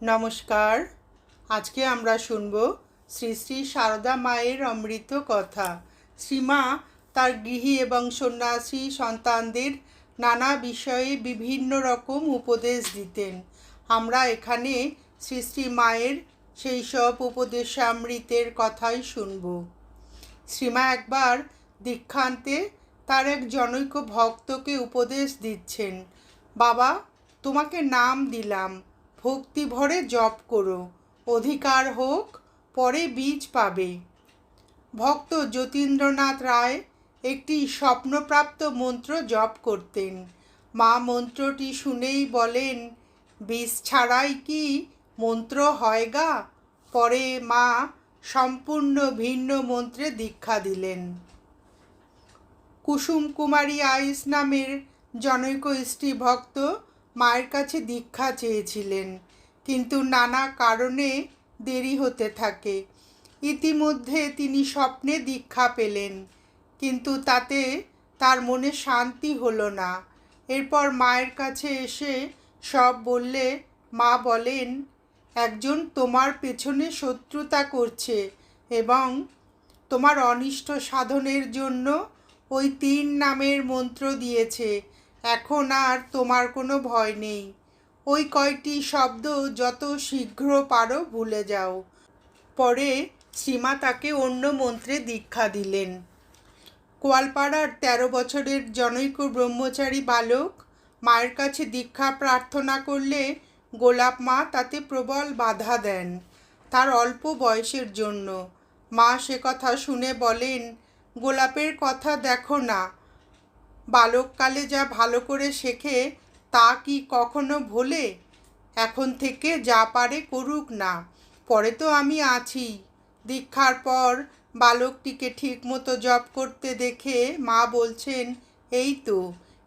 নমস্কার। আজকে আমরা শুনব শ্রী শ্রী সারদা মায়ের অমৃত কথা। শ্রীমা তার গৃহী এবং সন্ন্যাসী সন্তানদের নানা বিষয়ে বিভিন্ন রকম উপদেশ দিতেন। আমরা এখানে শ্রী শ্রী মায়ের সেই সব উপদেশামৃতের কথাই শুনব। শ্রীমা একবার দীক্ষান্তে তার এক জনৈক ভক্তকে উপদেশ দিচ্ছেন, বাবা, তোমাকে নাম দিলাম। ভক্তি ভরে জপ করো। অধিকার হোক, পরে বীজ পাবে। ভক্ত যতীন্দ্রনাথ রায় একটি স্বপ্নপ্রাপ্ত মন্ত্র জপ করতেন। মা মন্ত্রটি শুনেই বলেন, বীজ ছাড়াই কি মন্ত্র হয় গা? পরে মা সম্পূর্ণ ভিন্ন মন্ত্রে দীক্ষা দিলেন। কুসুম কুমারী আইস নামের জনৈক স্ত্রী ভক্ত মায়ের কাছে দীক্ষা চেয়েছিলেন। কিন্তু নানা কারণে দেরি হতে থাকে। ইতিমধ্যে তিনি স্বপ্নে দীক্ষা পেলেন, কিন্তু তাতে তার মনে শান্তি হলো না। এরপর মায়ের কাছে এসে সব বললে, মা বলেন, একজন তোমার পেছনে শত্রুতা করছে এবং তোমার অনিষ্ট সাধনের জন্য ওই তিন নামের মন্ত্র দিয়েছে। এখন আর তোমার কোনো ভয় নেই। ওই কয়টি শব্দ যত শীঘ্র পারো ভুলে যাও। পরে শ্রীমা তাকে অন্য মন্ত্রে দীক্ষা দিলেন। কোয়ালপাড়ার তেরো বছরের জনৈক ব্রহ্মচারী বালক মায়ের কাছে দীক্ষা প্রার্থনা করলে গোলাপ মা তাতে প্রবল বাধা দেন। তার অল্প বয়সের জন্য। মা সে কথা শুনে বলেন, গোলাপের কথা দেখো না বালককালে যা ভালো করে শেখে তা কি কখনো ভোলে? এখন থেকে যা পারে করুক না। পরে তো আমি আছি। দীক্ষার পর বালকটিকে ঠিকমতো জপ করতে দেখে মা বলছেন এই তো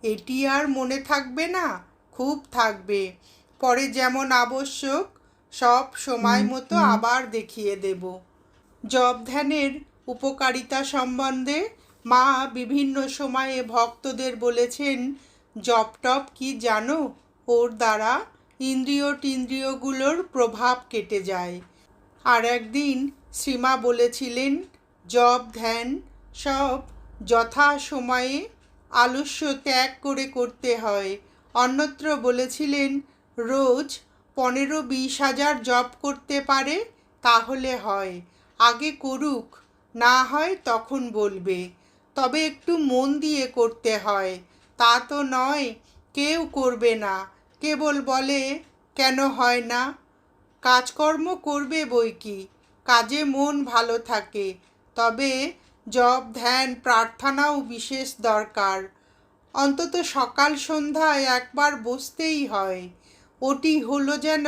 এটি আর মনে থাকবে না খুব থাকবে। পরে যেমন আবশ্যক সব সময় মতো আবার দেখিয়ে দেব। জব ধ্যানের উপকারিতা সম্বন্ধে মা বিভিন্ন সময়ে ভক্তদের বলেছেন, জপ টপ কি জানো? ওর দ্বারা ইন্দ্রিয় টিন্দ্রিয়গুলোর প্রভাব কেটে যায়। আর একদিন শ্রীমা বলেছিলেন, জপ, ধ্যান সব যথা সময়ে আলস্য ত্যাগ করে করতে হয়। অন্যত্র বলেছিলেন, রোজ পনেরো বিশ হাজার জপ করতে পারে তাহলে হয়। আগে করুক, না হয় তখন বলবে। তবে একটু মন দিয়ে করতে হয়। তা তো নয়, কেউ করবে না। কেবল বলে, কেন হয় না? কাজকর্ম করবে বই কি? কাজে মন ভালো থাকে। তবে জপ ধ্যান, প্রার্থনাও বিশেষ দরকার। অন্তত সকাল সন্ধ্যায় একবার বসতেই হয়। ওটি হলো যেন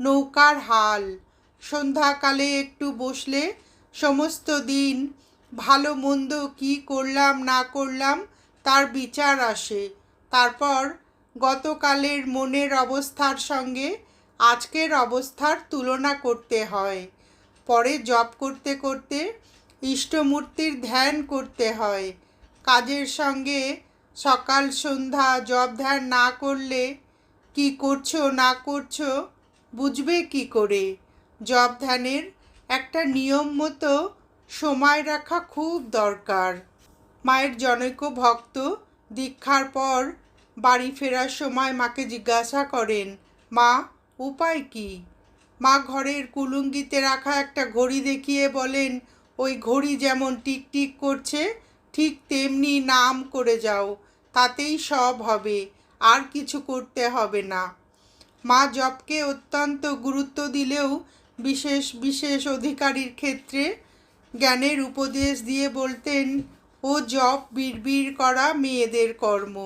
নৌকার হাল। সন্ধ্যাকালে একটু বসলে সমস্ত দিন ভালো মন্দ কী করলাম, না করলাম, তার বিচার আসে। তারপর গতকালের মনের অবস্থার সঙ্গে আজকের অবস্থার তুলনা করতে হয়। পরে জপ করতে করতে ইষ্টমূর্তির ধ্যান করতে হয়। কাজের সঙ্গে সকাল, সন্ধ্যা জপ ধ্যান না করলে কি করছ, না করছ, বুঝবে কি করে? জপ ধ্যানের একটা নিয়ম মতো সময় রাখা খুব দরকার। মায়ের জনৈক ভক্ত দীক্ষার পর বাড়ি ফেরার সময় মাকে জিজ্ঞাসা করেন, মা, উপায় কি? মা ঘরের কুলুঙ্গিতে রাখা একটা ঘড়ি দেখিয়ে বলেন, ওই ঘড়ি যেমন টিকটিক করছে, ঠিক তেমনি নাম করে যাও, তাতেই সব হবে, আর কিছু করতে হবে না। মা জপকে অত্যন্ত গুরুত্ব দিলেও বিশেষ বিশেষ অধিকারীর ক্ষেত্রে জ্ঞানের উপদেশ দিয়ে বলতেন, ও জপ বিড়বিড় করা মেয়েদের কর্ম,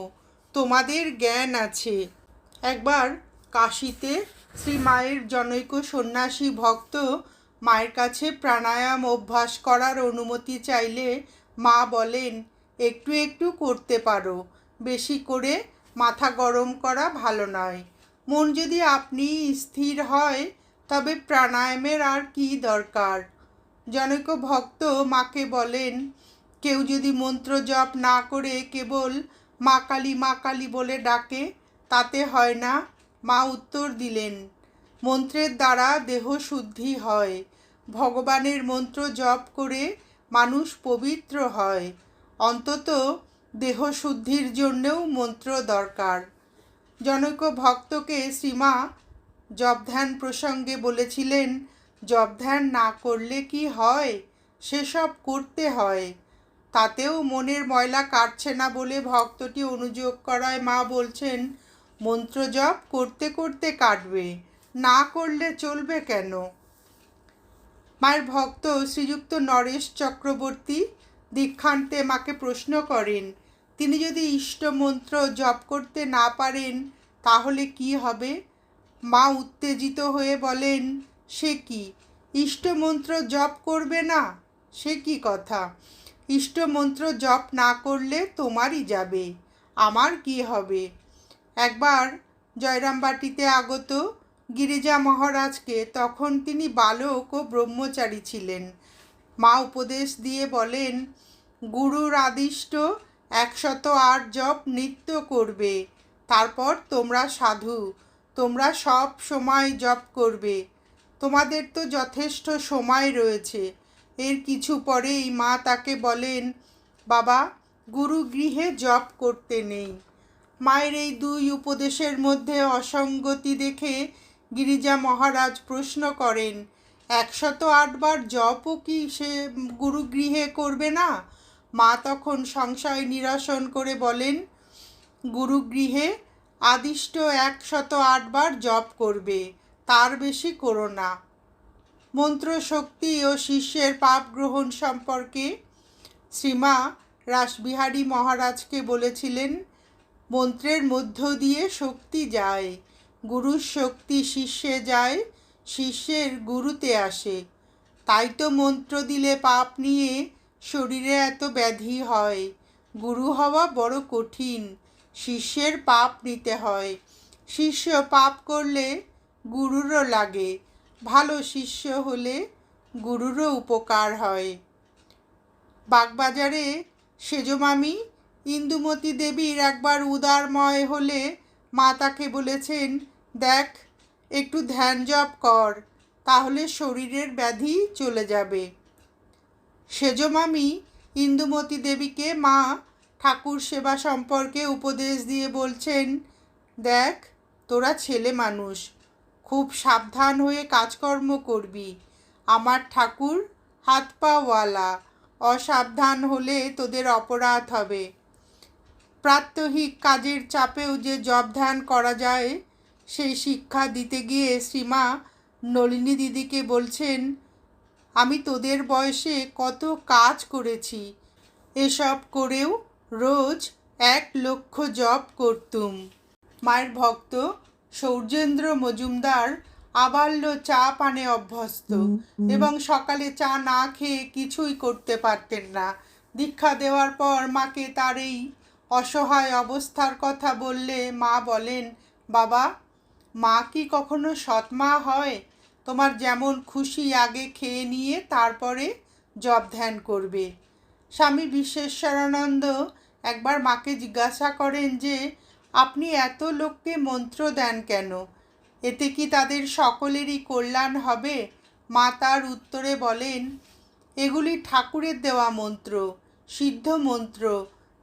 তোমাদের জ্ঞান আছে। একবার কাশিতে শ্রী মায়ের জনৈক সন্ন্যাসী ভক্ত মায়ের কাছে প্রাণায়াম অভ্যাস করার অনুমতি চাইলে মা বলেন, একটু একটু করতে পারো, বেশি করে মাথা গরম করা ভালো নয়। মন যদি আপনি স্থির হয়, তবে প্রাণায়ামের আর কি দরকার? জনৈক ভক্ত মাকে বলেন, কেউ যদি মন্ত্র জপ না করে কেবল মা কালী মা কালী বলে ডাকে, তাতে হয় না। মা উত্তর দিলেন, মন্ত্রের দ্বারা দেহ শুদ্ধি হয়। ভগবানের মন্ত্র জপ করে মানুষ পবিত্র হয়। অন্তত দেহ শুদ্ধির জন্যেও মন্ত্র দরকার। জনৈক ভক্তকে শ্রীমা জপ ধ্যান প্রসঙ্গে বলেছিলেন জপ ধ্যান না করলে কি হয়? সেসব করতে হয়। তাতেও মনের ময়লা কাটছে না বলে ভক্তটি অনুযোগ করায় মা বলছেন, মন্ত্র জপ করতে করতে কাটবে, না করলে চলবে কেন? মায়ের ভক্ত শ্রীযুক্ত নরেশ চক্রবর্তী দীক্ষান্তে মাকে প্রশ্ন করেন, তিনি যদি ইষ্ট মন্ত্র জপ করতে না পারেন, তাহলে কি হবে? মা উত্তেজিত হয়ে বলেন সে কি? ইষ্টমন্ত্র জপ করবে না? সে কি কথা? ইষ্টমন্ত্র জপ না করলে তোমারই যাবে। আমার কি হবে? একবার জয়রামবাটিতে আগত গিরিজা মহারাজকে তখন তিনি বালক ও ব্রহ্মচারী ছিলেন। মা উপদেশ দিয়ে বলেন, গুরুর আদিষ্ট একশত আট জপ নিত্য করবে। তারপর তোমরা সাধু, তোমরা সব সময় জপ করবে। তোমাদের তো যথেষ্ট সময় রয়েছে। এর কিছু পরেই মা তাকে বলেন, বাবা গুরু গৃহে জপ করতে নেই। মায়ের এই দুই উপদেশের মধ্যে অসঙ্গতি দেখে গিরিজা মহারাজ প্রশ্ন করেন, একশত আটবার জপও কি সে গুরুগৃহে করবে না? মা তখন সংশয় নিরসন করে বলেন, গুরুগৃহে আদিষ্ট একশত আটবার জপ করবে। তার বেশি করো না। মন্ত্র শক্তি ও শিষ্যের পাপ গ্রহণ সম্পর্কে শ্রীমা রাসবিহারী মহারাজকে বলেছিলেন, মন্ত্রের মধ্য দিয়ে শক্তি যায়, গুরুর শক্তি শিষ্যে যায়, শিষ্যের গুরুতে আসে। তাই তো মন্ত্র দিলে পাপ নিয়ে শরীরে এত ব্যাধি হয়। গুরু হওয়া বড় কঠিন, শিষ্যের পাপ নিতে হয়। শিষ্য পাপ করলে গুরুরও লাগে। ভালো শিষ্য হলে গুরুরও উপকার হয়। বাগবাজারে সেজমামি ইন্দুমতী দেবীর একবার উদারময় হলে মা তাকে বলেছেন, দেখ, একটু ধ্যান জপ কর, তাহলে শরীরের ব্যাধি চলে যাবে। সেজমামি ইন্দুমতী দেবীকে মা ঠাকুর সেবা সম্পর্কে উপদেশ দিয়ে বলছেন, দেখ, তোরা ছেলে মানুষ খুব সাবধান হয়ে কাজকর্ম করবি। আমার ঠাকুর, হাত পাওয়ালা অসাবধান হলে তোদের অপরাধ হবে। প্রাত্যহিক কাজের চাপেও যে জব ধ্যান করা যায়, সেই শিক্ষা দিতে গিয়ে শ্রীমা নলিনী দিদিকে বলছেন, আমি তোদের বয়সে কত কাজ করেছি। এসব করেও রোজ এক লক্ষ জব করতুম। মায়ের ভক্ত সৌর্যেন্দ্র মজুমদার আবাল্য চা পানে অভ্যস্ত এবং সকালে চা না খেয়ে কিছুই করতে পারতেন না। দীক্ষা দেওয়ার পর মাকে তার এই অসহায় অবস্থার কথা বললে মা বলেন বাবা মা কি কখনো সৎমা হয়? তোমার যেমন খুশি আগে খেয়ে নিয়ে তারপরে জব ধ্যান করবে। স্বামী বিশ্বেশ্বরানন্দ একবার মাকে জিজ্ঞাসা করেন যে আপনি এত লোককে মন্ত্র দেন কেন? এতে কি তাদের সকলেরই কল্যাণ হবে? মা তার উত্তরে বলেন, এগুলি ঠাকুরের দেওয়া মন্ত্র, সিদ্ধ মন্ত্র।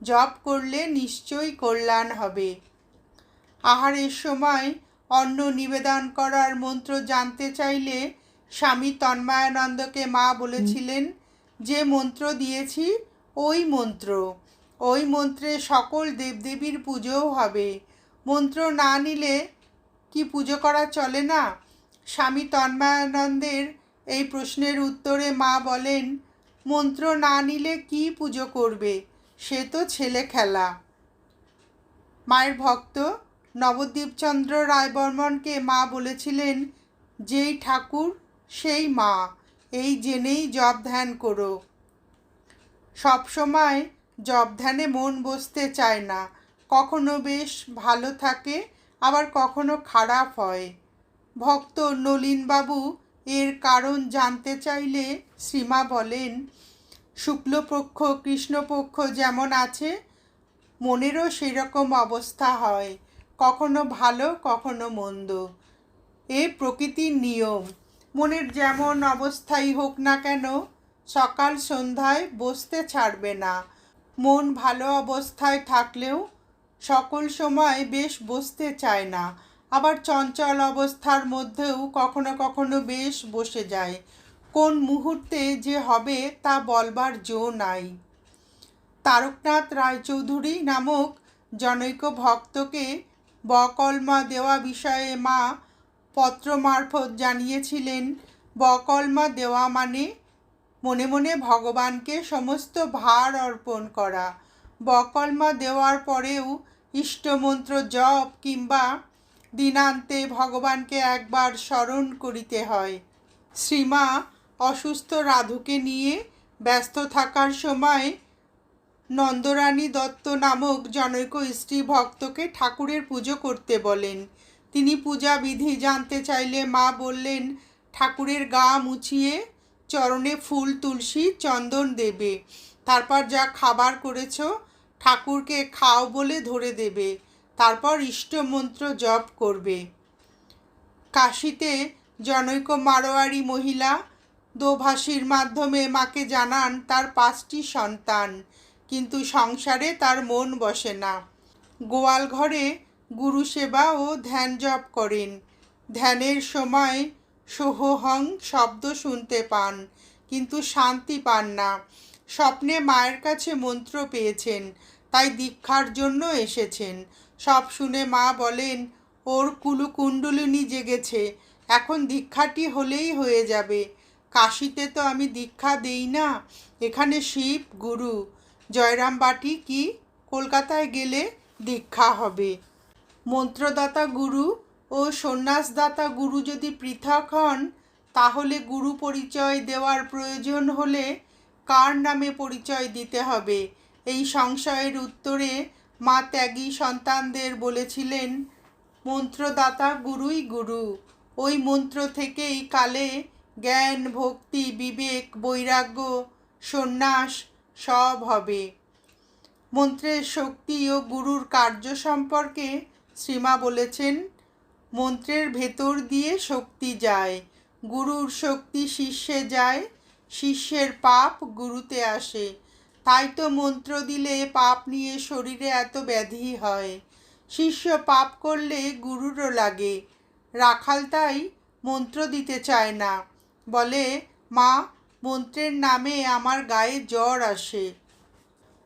জপ করলে নিশ্চয়ই কল্যাণ হবে। আহারের সময় অন্ন নিবেদন করার মন্ত্র জানতে চাইলে স্বামী তন্ময়ানন্দকে মা বলেছিলেন, যে মন্ত্র দিয়েছি, ওই মন্ত্র। ওই মন্ত্রে সকল দেবদেবীর পুজোও হবে। মন্ত্র না নিলে কি পুজো করা চলে না? স্বামী তন্ময়ানন্দের এই প্রশ্নের উত্তরে মা বলেন, মন্ত্র না নিলে কি পুজো করবে? সে তো ছেলে খেলা। মায়ের ভক্ত নবদ্বীপচন্দ্র রায়বর্মনকে মা বলেছিলেন, যেই ঠাকুর, সেই মা, এই জেনেই জব ধ্যান করো। সবসময় জব ধ্যানে মন বসতে চায় না। কখনো বেশ ভালো থাকে, আবার কখনো খারাপ হয়। ভক্ত নলিনবাবু এর কারণ জানতে চাইলে শ্রীমা বলেন, শুক্লপক্ষ, কৃষ্ণপক্ষ যেমন আছে, মনেরও সেরকম অবস্থা হয়। কখনো ভালো, কখনো মন্দ। এ প্রকৃতির নিয়ম। মনের যেমন অবস্থাই হোক না কেন, সকাল সন্ধ্যায় বসতে ছাড়বে না। মন ভালো অবস্থায় থাকলেও সকল সময় বেশ বসতে চায় না। আবার চঞ্চল অবস্থার মধ্যেও কখনো কখনো বেশ বসে যায়। কোন মুহূর্তে যে হবে তা বলবার জো নাই। তারকনাথ রায়চৌধুরী নামক জনৈক ভক্তকে বকলমা দেওয়া বিষয়ে মা পত্র মারফত জানিয়েছিলেন। বকলমা দেওয়া মানে মনে মনে ভগবানকে সমস্ত ভার অর্পণ করা। বকলমা দেওয়ার পরেও ইষ্টমন্ত্র জপ কিংবা দিনান্তে ভগবানকে একবার স্মরণ করিতে হয়। শ্রীমা অসুস্থ রাধুকে নিয়ে ব্যস্ত থাকার সময় নন্দরানী দত্ত নামক জনৈক স্ত্রী ভক্তকে ঠাকুরের পুজো করতে বলেন। তিনি পূজা বিধি জানতে চাইলে মা বললেন, ঠাকুরের গা মুছিয়ে চরণে ফুল তুলসী চন্দন দেবে। তারপর যা খাবার করেছ, ঠাকুরকে খাও বলে ধরে দেবে। তারপর ইষ্টমন্ত্র জপ করবে। কাশিতে জনৈক মারোয়ারি মহিলা দোভাষীর মাধ্যমে মাকে জানান তার পাঁচটি সন্তান, কিন্তু সংসারে তার মন বসে না। গোয়াল ঘরে গুরু সেবা ও ধ্যান জপ করেন। ধ্যানের সময় সোহহং শব্দ শুনতে পান, কিন্তু শান্তি পান না। স্বপ্নে মায়ের কাছে মন্ত্র পেয়েছেন, তাই দীক্ষার জন্য এসেছেন। সব শুনে মা বলেন, ওর কুলুকুণ্ডলিনী জেগেছে, এখন দীক্ষাটি হলেই হয়ে যাবে। কাশিতে তো আমি দীক্ষা দেই না, এখানে শিব, গুরু। জয়রাম বাটি কি? কলকাতায় গেলে দীক্ষা হবে। মন্ত্রদাতা গুরু ও সন্ন্যাসদাতা গুরু যদি পৃথক হন, তাহলে গুরু পরিচয় দেওয়ার প্রয়োজন হলে কার নামে পরিচয় দিতে হবে? এই সংশয়ের উত্তরে মা ত্যাগী সন্তানদের বলেছিলেন, মন্ত্রদাতা গুরুই গুরু। ওই মন্ত্র থেকেই কালে জ্ঞান, ভক্তি, বিবেক, বৈরাগ্য, সন্ন্যাস সব হবে। মন্ত্রের শক্তি ও গুরুর কার্য সম্পর্কে শ্রীমা বলেছেন মন্ত্রের ভেতর দিয়ে শক্তি যায়। গুরুর শক্তি শিষ্যে যায়, শিষ্যের পাপ গুরুতে আসে। তাই তো মন্ত্র দিলে পাপ নিয়ে শরীরে এত ব্যাধি হয়। শিষ্য পাপ করলে গুরুরও লাগে। রাখাল তাই মন্ত্র দিতে চায় না। বলে, মা, মন্ত্রের নামে আমার গায়ে জ্বর আসে।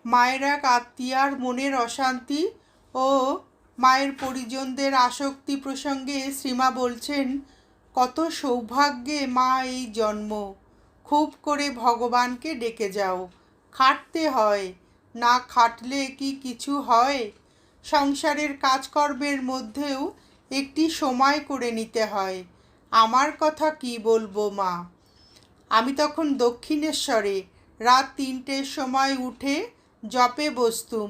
মায়ের এক আত্মীয়ার মনের অশান্তি ও মায়ের পরিজনদের আসক্তি প্রসঙ্গে শ্রীমা বলছেন, কত সৌভাগ্যে মা এই জন্ম। খুব করে ভগবানকে ডেকে যাও। খাটতে হয়, না খাটলে কি কিছু হয়? সংসারের কাজকর্মের মধ্যেও একটি সময় করে নিতে হয়। আমার কথা কি বলব মা? আমি তখন দক্ষিণেশ্বরে রাত তিনটের সময় উঠে জপে বসতুম।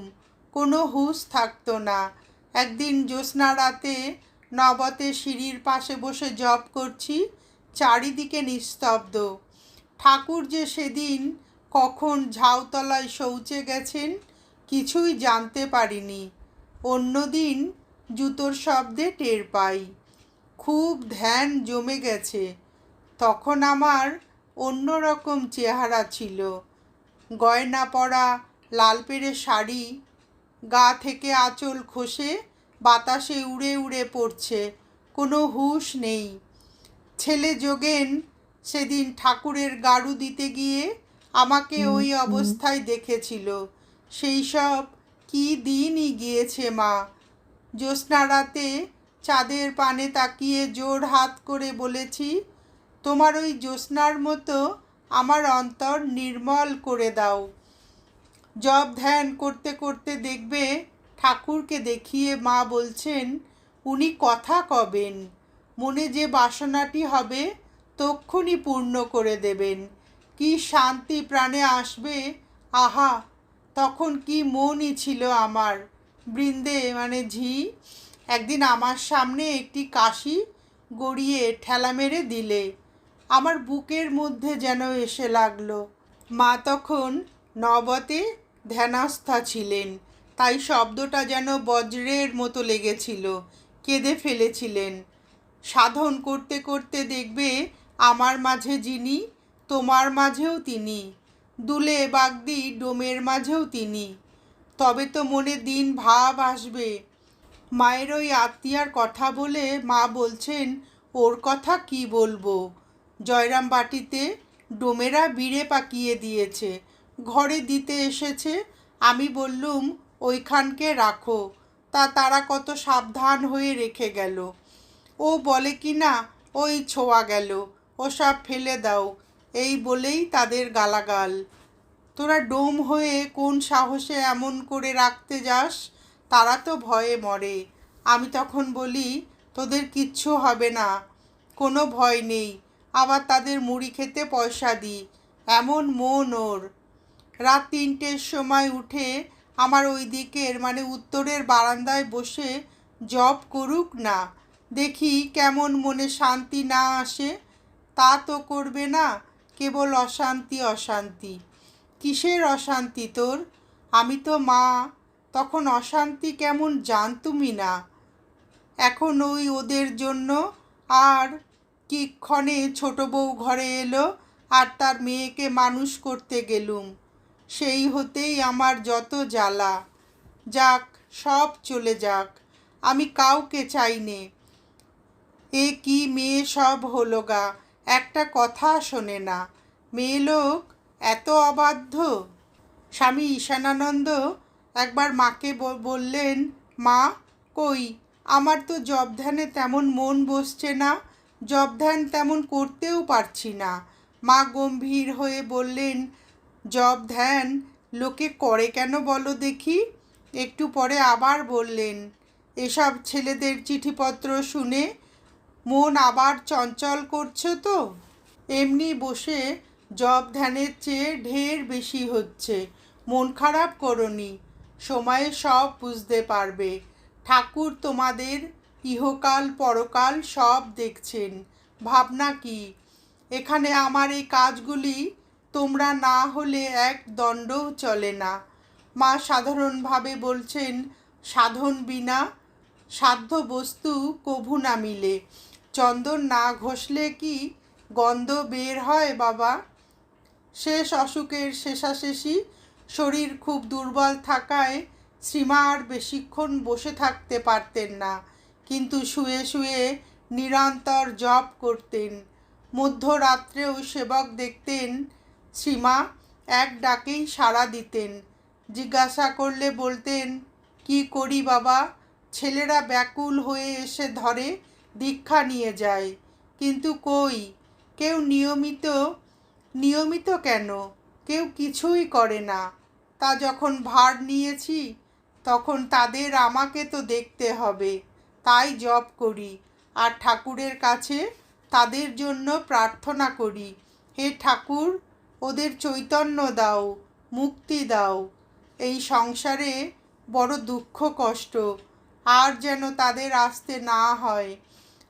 কোনো হুঁশ থাকতো না। একদিন জ্যোৎস্না রাতে নবতে সিঁড়ির পাশে বসে জপ করছি, চারিদিকে নিস্তব্ধ। ঠাকুর যে সেদিন কখন ঝাউতলায় শৌচে গেছেন, কিছুই জানতে পারিনি। অন্যদিন জুতোর শব্দে টের পাই। খুব ধ্যান জমে গেছে। তখন আমার অন্যরকম চেহারা ছিল। গয়না পরা, লাল পেড়ে শাড়ি গা থেকে আঁচল খসে বাতাসে উড়ে উড়ে পড়ছে কোনো হুঁশ নেই। ছেলে যোগেন সেদিন ঠাকুরের গাড়ু দিতে গিয়ে আমাকে ওই অবস্থায় দেখেছিল। সেই সব কী দিনই গিয়েছে মা। জ্যোৎস্না রাতে চাঁদের পানে তাকিয়ে জোর হাত করে বলেছি তোমার ওই জ্যোৎস্নার মতো আমার অন্তর নির্মল করে দাও। জব ধ্যান করতে করতে দেখবে ঠাকুরকে দেখিয়ে মা বলছেন, উনি কথা কবেন? মনে যে বাসনাটি হবে, তক্ষুনি পূর্ণ করে দেবেন। কি শান্তি প্রাণে আসবে, আহা! তখন কি মনই ছিল আমার। বৃন্দে মানে ঝি, একদিন আমার সামনে একটি কাশি গড়িয়ে ঠেলা মেরে দিলে। আমার বুকের মধ্যে যেন এসে লাগল। মা তখন নবতে ধ্যানাস্থা ছিলেন। তাই শব্দটা যেন বজ্রের মতো লেগেছিল, কেঁদে ফেলেছিলেন। সাধন করতে করতে দেখবে আমার মাঝে যিনি, তোমার মাঝেও তিনি। দুলে বাগদি ডোমের মাঝেও তিনি। তবে তো মনে দিন ভাব আসবে। মায়ের ওই আত্মীয়ার কথা বলে মা বলছেন, ওর কথা কি বলব? জয়রাম বাটিতে ডোমেরা বিড়ে পাকিয়ে দিয়েছে। ঘরে দিতে এসেছে। আমি বললুম, ওইখানকে রাখো। তা তারা কত সাবধান হয়ে রেখে গেল। ও বলে, কি না, ওই ছোঁয়া গেল, ওসব ফেলে দাও। এই বলেই তাদের গালাগাল। তোরা ডোম হয়ে কোন সাহসে এমন করে রাখতে যাস? তারা তো ভয়ে মরে। আমি তখন বলি, তোদের কিচ্ছু হবে না, কোনো ভয় নেই। আবার তাদের মুড়ি খেতে পয়সা দিই, এমন মন ওর। রাত তিনটের সময় উঠে আমার ওই দিকের মানে উত্তরের বারান্দায় বসে জব করুক না। দেখি কেমন মনে শান্তি না আসে। তা তো করবে না, কেবল অশান্তি অশান্তি। কিসের অশান্তি তোর? আমি তো মা, তখন অশান্তি কেমন জানতুমি না। এখন ওই ওদের জন্য আর কিক্ষণে ছোট বউ ঘরে এলো, আর তার মেয়েকে মানুষ করতে গেলুম। সেই হতেই আমার যত জ্বালা। যাক, সব চলে যাক। আমি কাউকে চাই নে এ কি মেয়ে সব হলো গা? একটা কথা শোনে না। মেয়ে লোক এত অবাধ্য? স্বামী ঈশানানন্দ একবার মাকে বললেন, মা, কই? আমার তো জব ধ্যানে তেমন মন বসছে না। জব ধ্যান তেমন করতেও পারছি না। মা গম্ভীর হয়ে বললেন জব ধ্যান, লোকে করে কেন বলো দেখি? একটু পরে আবার বললেন, এসব ছেলেদের চিঠিপত্র শুনে মন আবার চঞ্চল করছ তো? এমনি বসে জব ধ্যানের চেয়ে ঢের বেশি হচ্ছে। মন খারাপ করনি, সময়ে সব বুঝতে পারবে। ঠাকুর তোমাদের ইহকাল পরকাল সব দেখছেন। ভাবনা কি? এখানে আমার এই কাজগুলি তোমরা না হলে এক দণ্ডও চলে না। মা সাধারণভাবে বলছেন, সাধন বিনা সাধ্য বস্তু কভু না মিলে। চন্দন না ঘষলে কি গন্ধ বের হয় বাবা? শেষ অসুখের শেষাশেষি শরীর খুব দুর্বল থাকায় শ্রীমা আর বেশিক্ষণ বসে থাকতে পারতেন না। কিন্তু শুয়ে শুয়ে নিরন্তর জপ করতেন। মধ্যরাত্রেও সেবক দেখতেন শ্রীমা এক ডাকেই সাড়া দিতেন। জিজ্ঞাসা করলে বলতেন, কি করি বাবা? ছেলেরা ব্যাকুল হয়ে এসে ধরে দীক্ষা নিয়ে যায়। কিন্তু কই? কেউ নিয়মিত নিয়মিত কেন? কেউ কিছুই করে না। তা যখন ভার নিয়েছি, তখন তাদের আমাকে তো দেখতে হবে। তাই জপ করি আর ঠাকুরের কাছে তাদের জন্য প্রার্থনা করি। হে ঠাকুর ওদের চৈতন্য দাও, মুক্তি দাও। এই সংসারে বড় দুঃখ, কষ্ট। আর যেন তাদের আসতে না হয়।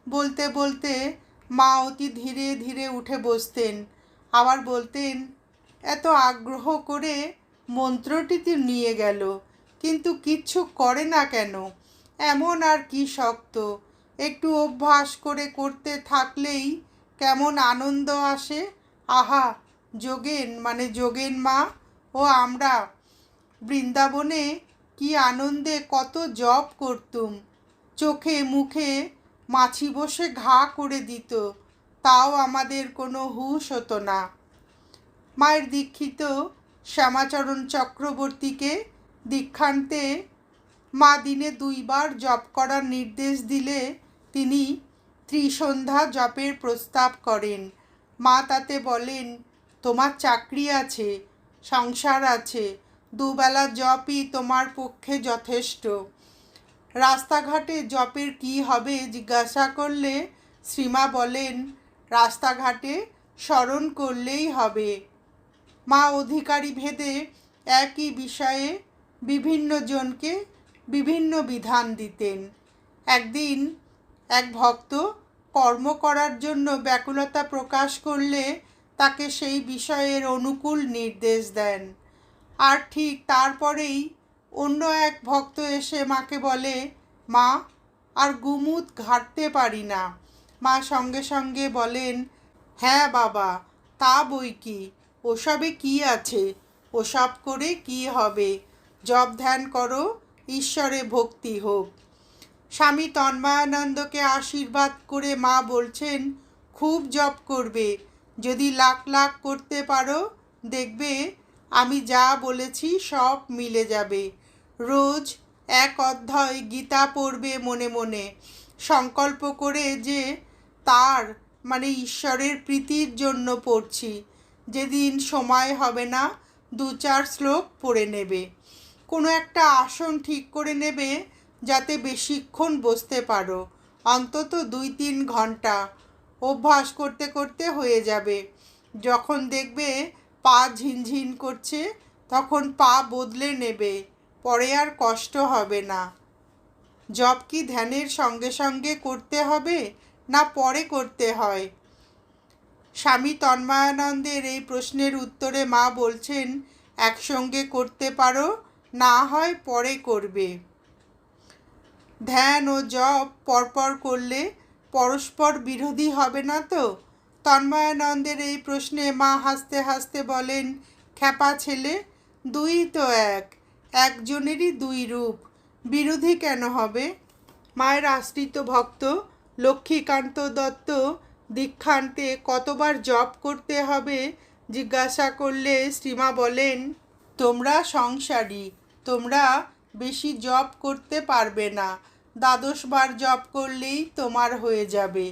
বলতে বলতে মা অতি ধীরে ধীরে উঠে বসতেন। আবার বলতেন, এত আগ্রহ করে মন্ত্রটিতে নিয়ে গেল, কিন্তু কিচ্ছু করে না কেন? এমন আর কি শক্ত। একটু অভ্যাস করে করতে থাকলেই কেমন আনন্দ আসে? আহা! যোগেন মানে যোগেন মা ও আমরা বৃন্দাবনে কি আনন্দে কত জপ করতুম। চোখে মুখে মাছি বসে ঘা করে দিত, তাও আমাদের কোনো হুঁশ হতো না। মায়ের দীক্ষিত শ্যামাচরণ চক্রবর্তীকে দীক্ষান্তে মা দিনে দুইবার জপ করার নির্দেশ দিলে তিনি ত্রিসন্ধ্যা জপের প্রস্তাব করেন। মা তাতে বলেন তোমার চাকরি আছে, সংসার আছে, দুবেলা জপই তোমার পক্ষে যথেষ্ট। রাস্তাঘাটে জপের কি হবে জিজ্ঞাসা করলে শ্রীমা বলেন, রাস্তাঘাটে স্মরণ করলেই হবে। মা অধিকারী ভেদে একই বিষয়ে বিভিন্ন জনকে বিভিন্ন বিধান দিতেন। একদিন এক ভক্ত কর্ম করার জন্য ব্যাকুলতা প্রকাশ করলে তাকে সেই বিষয়ের অনুকূল নির্দেশ দেন। আর ঠিক তারপরেই অন্য এক ভক্ত এসে মাকে বলে, মা, আর গুমুত ঘাটতে পারি না। মা সঙ্গে সঙ্গে বলেন হ্যাঁ বাবা, তা বই কি? ওসবে কি আছে? ওসব করে কি হবে? জপ ধ্যান করো, ঈশ্বরে ভক্তি হোক। স্বামী তন্ময়ানন্দকে আশীর্বাদ করে মা বলছেন, খুব জপ করবে। যদি লাখ লাখ করতে পারো, দেখবে আমি যা বলেছি সব মিলে যাবে। রোজ এক অধ্যায় গীতা পড়বে মনে মনে। সংকল্প করে যে তার মানে ঈশ্বরের প্রীতির জন্য পড়ছি। যেদিন সময় হবে না, দু চার শ্লোক পড়ে নেবে। কোনো একটা আসন ঠিক করে নেবে যাতে বেশিক্ষণ বসতে পারো। অন্তত দুই তিন ঘণ্টা। অভ্যাস করতে করতে হয়ে যাবে। যখন দেখবে পা ঝিনঝিন করছে, তখন পা বদলে নেবে, পরে আর কষ্ট হবে না। জব কি ধ্যানের সঙ্গে সঙ্গে করতে হবে, না পরে করতে হয়? স্বামী তন্ময়ানন্দের এই প্রশ্নের উত্তরে মা বলছেন, একসঙ্গে করতে পারো, না হয় পরে করবে। ধ্যান ও জপ পরপর করলে পরস্পর বিরোধী হবে না তো? তন্ময়ানন্দের এই প্রশ্নে মা হাসতে হাসতে বলেন, খ্যাপা ছেলে, দুই তো এক, একজনেরই দুই রূপ। বিরোধী কেন হবে? মায়ের আশ্রিত ভক্ত লক্ষ্মীকান্ত দত্ত দীক্ষান্তে কতবার জপ করতে হবে জিজ্ঞাসা করলে শ্রীমা বলেন, তোমরা সংসারী, তোমরা বেশি জব করতে পারবে না। দ্বাদশ জপ করলেই তোমার হয়ে যাবে।